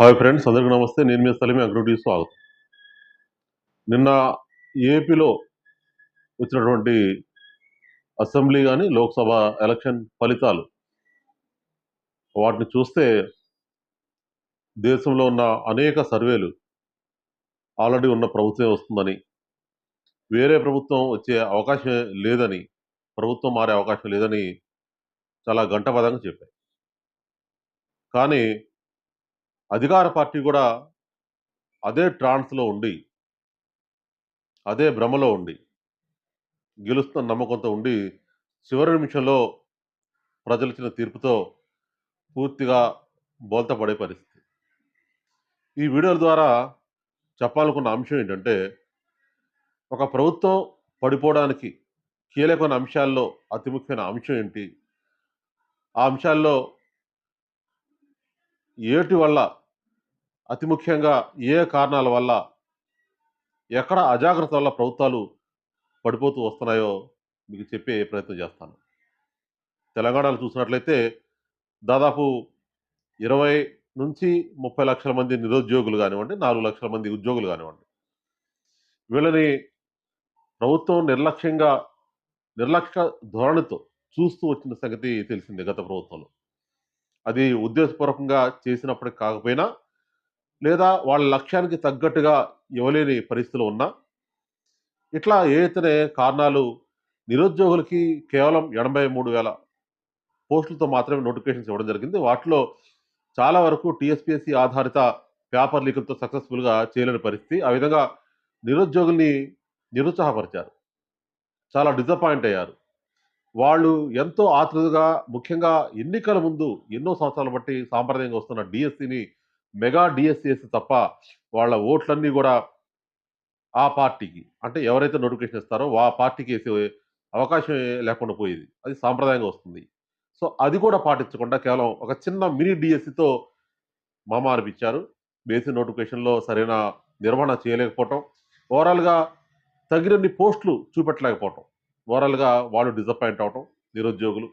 Hi friends అందరికీ నమస్తే. నేను మీ స్థలమే అగ్రోటీ స్వాగతం. నిన్న ఏపీలో వచ్చినటువంటి అసెంబ్లీ కానీ లోక్సభ ఎలక్షన్ ఫలితాలు వాటిని చూస్తే దేశంలో ఉన్న అనేక సర్వేలు ఆల్రెడీ ఉన్న ప్రభుత్వమే వస్తుందని వేరే ప్రభుత్వం వచ్చే అవకాశం లేదని ప్రభుత్వం మారే అవకాశం లేదని చాలా గంటపదంగా చెప్పాయి. కానీ అధికార పార్టీ కూడా అదే ట్రాన్స్లో ఉండి అదే భ్రమలో ఉండి గెలుస్తున్న నమ్మకంతో ఉండి చివరి నిమిషంలో ప్రజలు ఇచ్చిన తీర్పుతో పూర్తిగా బోల్తపడే పరిస్థితి. ఈ వీడియోల ద్వారా చెప్పాలనుకున్న అంశం ఏంటంటే ఒక ప్రభుత్వం పడిపోవడానికి కీలకమైన అంశాల్లో అతి ముఖ్యమైన అంశం ఏంటి? ఆ అంశాల్లో ఏటి వల్ల అతి ముఖ్యంగా ఏ కారణాల వల్ల ఎక్కడ అజాగ్రత్త వల్ల ప్రభుత్వాలు పడిపోతూ వస్తున్నాయో మీకు చెప్పే ప్రయత్నం చేస్తాను. తెలంగాణలో చూసినట్లయితే దాదాపు ఇరవై నుంచి ముప్పై లక్షల మంది నిరుద్యోగులు కానివ్వండి నాలుగు లక్షల మంది ఉద్యోగులు కానివ్వండి వీళ్ళని ప్రభుత్వం నిర్లక్ష్యంగా నిర్లక్ష్య ధోరణితో చూస్తూ వచ్చిన సంగతి తెలిసిందే గత ప్రభుత్వంలో. అది ఉద్దేశపూర్వకంగా చేసినప్పటికి కాకపోయినా లేదా వాళ్ళ లక్ష్యానికి తగ్గట్టుగా ఇవ్వలేని పరిస్థితులు ఉన్నా ఇట్లా ఏతనే కారణాలు నిరుద్యోగులకి కేవలం ఎనభై మూడు వేల పోస్టులతో మాత్రమే నోటిఫికేషన్స్ ఇవ్వడం జరిగింది. వాటిలో చాలా వరకు టీఎస్పీఎస్సీ ఆధారిత పేపర్ లీకులతో సక్సెస్ఫుల్గా చేయలేని పరిస్థితి. ఆ విధంగా నిరుద్యోగుల్ని నిరుత్సాహపరిచారు. చాలా డిసప్పాయింట్ అయ్యారు. వాళ్ళు ఎంతో ఆతృతగా ముఖ్యంగా ఎన్నికల ముందు ఎన్నో సంవత్సరాలు బట్టి సాంప్రదాయంగా వస్తున్న డిఎస్సిని మెగా డిఎస్సిఎస్ తప్ప వాళ్ళ ఓట్లన్నీ కూడా ఆ పార్టీకి. అంటే ఎవరైతే నోటిఫికేషన్ ఇస్తారో ఆ పార్టీకి వేసే అవకాశం లేకుండా పోయేది. అది సాంప్రదాయంగా వస్తుంది. సో అది కూడా పాటించకుండా కేవలం ఒక చిన్న మినీ డిఎస్సితో మామ అనిపించారు బేసిక్ నోటిఫికేషన్లో సరైన నిర్వహణ చేయలేకపోవటం. ఓవరాల్గా తగినన్ని పోస్టులు చూపెట్టలేకపోవటం. ఓవరాల్గా వాళ్ళు డిసప్పాయింట్ అవటం నిరుద్యోగులు.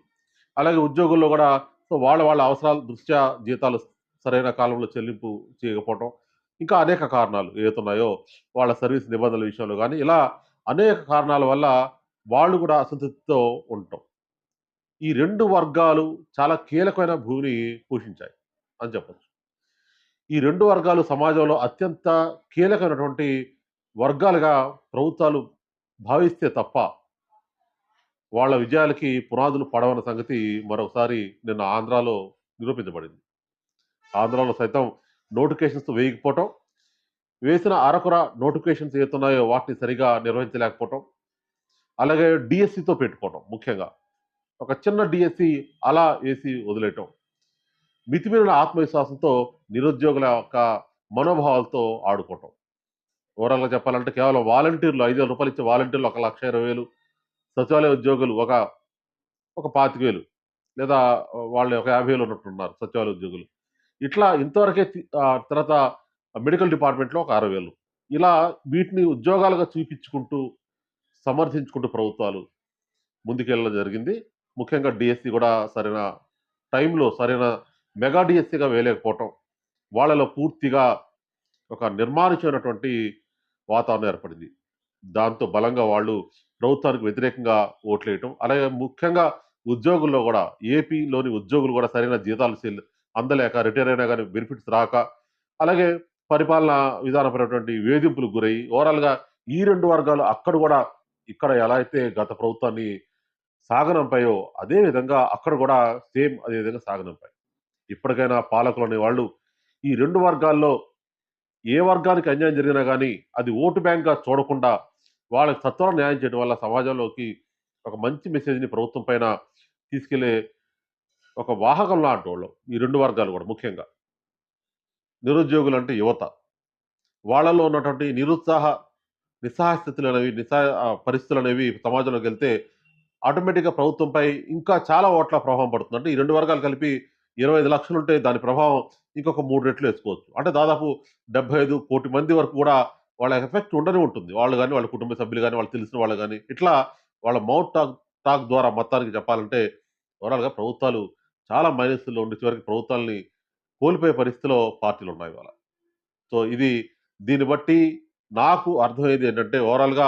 అలాగే ఉద్యోగుల్లో కూడా సో వాళ్ళ వాళ్ళ అవసరాల దృష్ట్యా జీతాలు సరైన కాలంలో చెల్లింపు చేయకపోవటం ఇంకా అనేక కారణాలు ఏతున్నాయో వాళ్ళ సర్వీస్ నిబంధనల విషయంలో కానీ ఇలా అనేక కారణాల వల్ల వాళ్ళు కూడా అసంతృప్తితో ఉండటం. ఈ రెండు వర్గాలు చాలా కీలకమైన భూమిని పోషించాయి అని చెప్పచ్చు. ఈ రెండు వర్గాలు సమాజంలో అత్యంత కీలకమైనటువంటి వర్గాలుగా ప్రభుత్వాలు భావిస్తే తప్ప వాళ్ళ విజయాలకి పునాదులు పడవన్న సంగతి మరొకసారి నిన్న ఆంధ్రాలో నిరూపించబడింది. ఆంధ్రాలో సైతం నోటిఫికేషన్స్ వేయకపోవటం వేసిన అరకుర నోటిఫికేషన్స్ ఏతున్నాయో వాటిని సరిగా నిర్వహించలేకపోవటం అలాగే డిఎస్సితో పెట్టుకోవటం ముఖ్యంగా. ఒక చిన్న డిఎస్సి అలా వేసి వదిలేయటం. మితిమీరిన ఆత్మవిశ్వాసంతో నిరుద్యోగుల యొక్క మనోభావాలతో ఆడుకోవటం. ఓవరాల్గా చెప్పాలంటే కేవలం వాలంటీర్లు ఐదు వేల రూపాయలు ఇచ్చే వాలంటీర్లు ఒక లక్ష ఇరవై వేలు సచివాలయ ఉద్యోగులు ఒక ఒక పాతిక వేలు లేదా వాళ్ళు ఒక యాభై వేలు ఉన్నట్టున్నారు సచివాలయ ఉద్యోగులు. ఇట్లా ఇంతవరకే తర్వాత మెడికల్ డిపార్ట్మెంట్లో ఒక అరవై వేలు. ఇలా వీటిని ఉద్యోగాలుగా చూపించుకుంటూ సమర్థించుకుంటూ ప్రభుత్వాలు ముందుకెళ్ళడం జరిగింది. ముఖ్యంగా డిఎస్సి కూడా సరైన టైంలో సరైన మెగా డిఎస్సిగా వేయలేకపోవటం వాళ్ళలో పూర్తిగా ఒక నిర్మానుషమైనటువంటి వాతావరణం ఏర్పడింది. దాంతో బలంగా వాళ్ళు ప్రభుత్వానికి వ్యతిరేకంగా ఓట్లేయటం అలాగే ముఖ్యంగా ఉద్యోగుల్లో కూడా ఏపీలోని ఉద్యోగులు కూడా సరైన జీతాలు చెల్లి అందలేక రిటైర్ అయినా కానీ బెనిఫిట్స్ రాక అలాగే పరిపాలన విధానపరమైనటువంటి వేధింపులకు గురయ్యి ఓవరాల్గా ఈ రెండు వర్గాలు అక్కడ కూడా ఇక్కడ ఎలా అయితే గత ప్రభుత్వాన్ని సాగనంపాయో అదే విధంగా అక్కడ కూడా సేమ్ అదే విధంగా సాగనంపాయి. ఇప్పటికైనా పాలకులు అనే వాళ్ళు ఈ రెండు వర్గాల్లో ఏ వర్గానికి అన్యాయం జరిగినా కానీ అది ఓటు బ్యాంక్గా చూడకుండా వాళ్ళకి సత్వర న్యాయం చేయడం వల్ల సమాజంలోకి ఒక మంచి మెసేజ్ని ప్రభుత్వం పైన తీసుకెళ్ళే ఒక వాహకం లాంటి వాళ్ళు. ఈ రెండు వర్గాలు కూడా ముఖ్యంగా. నిరుద్యోగులు అంటే యువత. వాళ్ళలో ఉన్నటువంటి నిరుత్సాహ నిస్సహాయ స్థితులు అనేవి నిస్సహాయ పరిస్థితులు అనేవి సమాజంలోకి వెళ్తే ఆటోమేటిక్గా ప్రభుత్వంపై ఇంకా చాలా ఓట్ల ప్రభావం పడుతుంది. అంటే ఈ రెండు వర్గాలు కలిపి ఇరవై ఐదు లక్షలు ఉంటే దాని ప్రభావం ఇంకొక మూడు రెట్లు వేసుకోవచ్చు. అంటే దాదాపు డెబ్బై ఐదు కోటి మంది వరకు కూడా వాళ్ళ ఎఫెక్ట్ ఉండనే ఉంటుంది. వాళ్ళు కానీ వాళ్ళ కుటుంబ సభ్యులు కానీ వాళ్ళు తెలిసిన వాళ్ళు కానీ. ఇట్లా వాళ్ళ మౌత్ టాక్ టాక్ ద్వారా మొత్తానికి చెప్పాలంటే ఓవరాల్గా ప్రభుత్వాలు చాలా మైనస్లో ఉండి చివరికి ప్రభుత్వాల్ని కోల్పోయే పరిస్థితిలో పార్టీలు ఉన్నాయి ఇవాళ. సో ఇది దీన్ని బట్టి నాకు అర్థమయ్యేది ఏంటంటే ఓవరాల్గా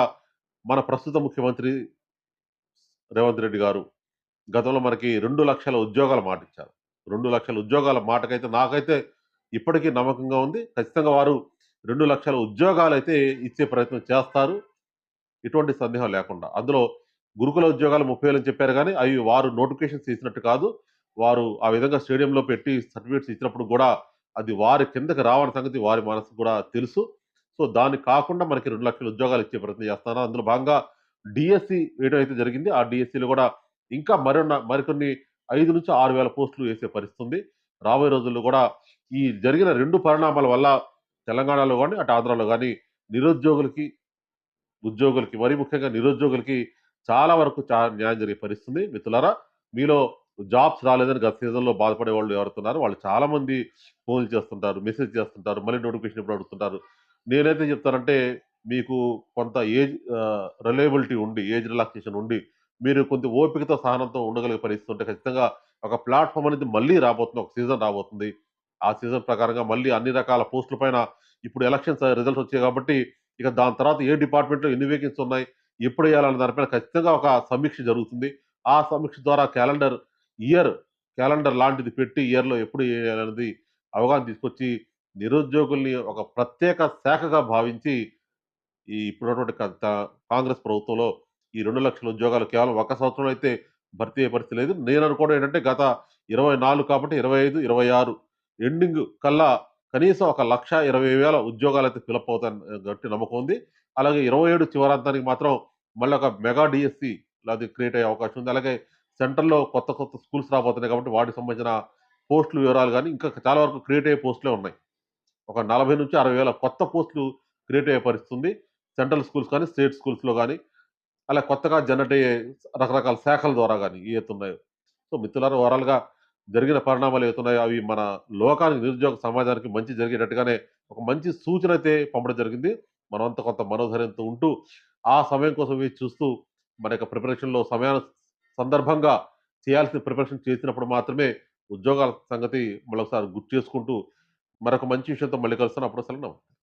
మన ప్రస్తుత ముఖ్యమంత్రి రేవంత్ రెడ్డి గారు గతంలో మనకి రెండు లక్షల ఉద్యోగాల మాట ఇచ్చారు. రెండు లక్షల ఉద్యోగాల మాటకైతే నాకైతే ఇప్పటికీ నమ్మకంగా ఉంది. ఖచ్చితంగా వారు రెండు లక్షల ఉద్యోగాలు అయితే ఇచ్చే ప్రయత్నం చేస్తారు. ఎటువంటి సందేహం లేకుండా. అందులో గురుకుల ఉద్యోగాలు ముప్పై వేలని చెప్పారు కానీ అవి వారు నోటిఫికేషన్స్ ఇచ్చినట్టు కాదు. వారు ఆ విధంగా స్టేడియంలో పెట్టి సర్టిఫికేట్స్ ఇచ్చినప్పుడు కూడా అది వారి కిందకి రావని సంగతి వారి మనసు కూడా తెలుసు. సో దాన్ని కాకుండా మనకి రెండు లక్షల ఉద్యోగాలు ఇచ్చే ప్రయత్నం చేస్తున్నారు. అందులో భాగంగా డిఎస్సి వేయడం అయితే జరిగింది. ఆ డిఎస్సిలో కూడా ఇంకా మరిన్న మరికొన్ని ఐదు నుంచి ఆరు వేల పోస్టులు వేసే పరిస్థితి ఉంది. రాబోయే రోజుల్లో కూడా ఈ జరిగిన రెండు పరిణామాల వల్ల తెలంగాణలో కానీ అటు ఆంధ్రాలో కానీ నిరుద్యోగులకి ఉద్యోగులకి మరీ ముఖ్యంగా నిరుద్యోగులకి చాలా వరకు న్యాయం జరిగే పరిస్థితి మిత్రులారా మీలో జాబ్స్ రాలేదని గత సీజన్లో బాధపడే వాళ్ళు ఎవరుతున్నారు? వాళ్ళు చాలామంది ఫోన్లు చేస్తుంటారు మెసేజ్ చేస్తుంటారు మళ్ళీ నోటిఫికేషన్ ఇప్పుడు అడుగుతుంటారు. నేనైతే చెప్తానంటే మీకు కొంత ఏజ్ రిలయబిలిటీ ఉండి ఏజ్ రిలాక్సేషన్ ఉండి మీరు కొంత ఓపికతో సహనంతో ఉండగలిగే పరిస్థితి ఉంటే ఖచ్చితంగా ఒక ప్లాట్ఫామ్ అనేది మళ్ళీ రాబోతుంది ఒక సీజన్ రాబోతుంది. ఆ సీజన్ ప్రకారంగా మళ్ళీ అన్ని రకాల పోస్టుల పైన ఇప్పుడు ఎలక్షన్స్ రిజల్ట్స్ వచ్చాయి కాబట్టి ఇక దాని తర్వాత ఏ డిపార్ట్మెంట్లో ఎన్ని వేకెన్సీ ఉన్నాయి ఎప్పుడు వేయాలనే దానిపైన ఖచ్చితంగా ఒక సమీక్ష జరుగుతుంది. ఆ సమీక్ష ద్వారా క్యాలెండర్ ఇయర్ క్యాలెండర్ లాంటిది పెట్టి ఇయర్లో ఎప్పుడు వేయాలనేది అవగాహన తీసుకొచ్చి నిరుద్యోగుల్ని ఒక ప్రత్యేక శాఖగా భావించి ఈ ఇప్పుడున్నటువంటి త- కాంగ్రెస్ ప్రభుత్వంలో ఈ రెండు లక్షల ఉద్యోగాలు కేవలం ఒక సంవత్సరంలో అయితే భర్తీ అయ్యే పరిస్థితి లేదు. నేను అనుకోవడం ఏంటంటే గత ఇరవై నాలుగు కాబట్టి ఇరవై ఐదు ఇరవై ఆరు ఎండింగ్ కల్లా కనీసం ఒక లక్ష ఇరవై వేల ఉద్యోగాలు అయితే ఫిలప్ అవుతాయని గట్టి నమ్మకం ఉంది. అలాగే ఇరవై ఏడు చివరాంతానికి మాత్రం మళ్ళీ ఒక మెగా డిఎస్సి అది క్రియేట్ అయ్యే అవకాశం ఉంది. అలాగే సెంట్రల్లో కొత్త కొత్త స్కూల్స్ రాబోతున్నాయి కాబట్టి వాటికి సంబంధించిన పోస్టులు వివరాలు కానీ ఇంకా చాలా వరకు క్రియేట్ అయ్యే పోస్టులే ఉన్నాయి. ఒక నలభై నుంచి అరవై వేల కొత్త పోస్టులు క్రియేట్ అయ్యే పరిస్థితి ఉంది సెంట్రల్ స్కూల్స్ కానీ స్టేట్ స్కూల్స్లో కానీ అలా కొత్తగా జనరేట్ అయ్యే రకరకాల శాఖల ద్వారా కానీ ఏతున్నాయో సో మిత్రులారా ఓవరాల్గా జరిగిన పరిణామాలు ఏతున్నాయో అవి మన లోకానికి నిరుద్యోగ సమాజానికి మంచి జరిగేటట్టుగానే ఒక మంచి సూచన అయితే పంపడం జరిగింది. మనమంతా కొంత మనోధైర్యంతో ఉంటూ ఆ సమయం కోసం చూస్తూ మన యొక్క ప్రిపరేషన్లో సమయాన్ని సందర్భంగా చేయాల్సిన ప్రిపరేషన్ చేసినప్పుడు మాత్రమే ఉద్యోగాల సంగతి మరొకసారి గుర్తు చేసుకుంటూ మరొక మంచి విషయంతో మళ్ళీ కలుస్తాను. అప్పుడు అసలు నమస్తే.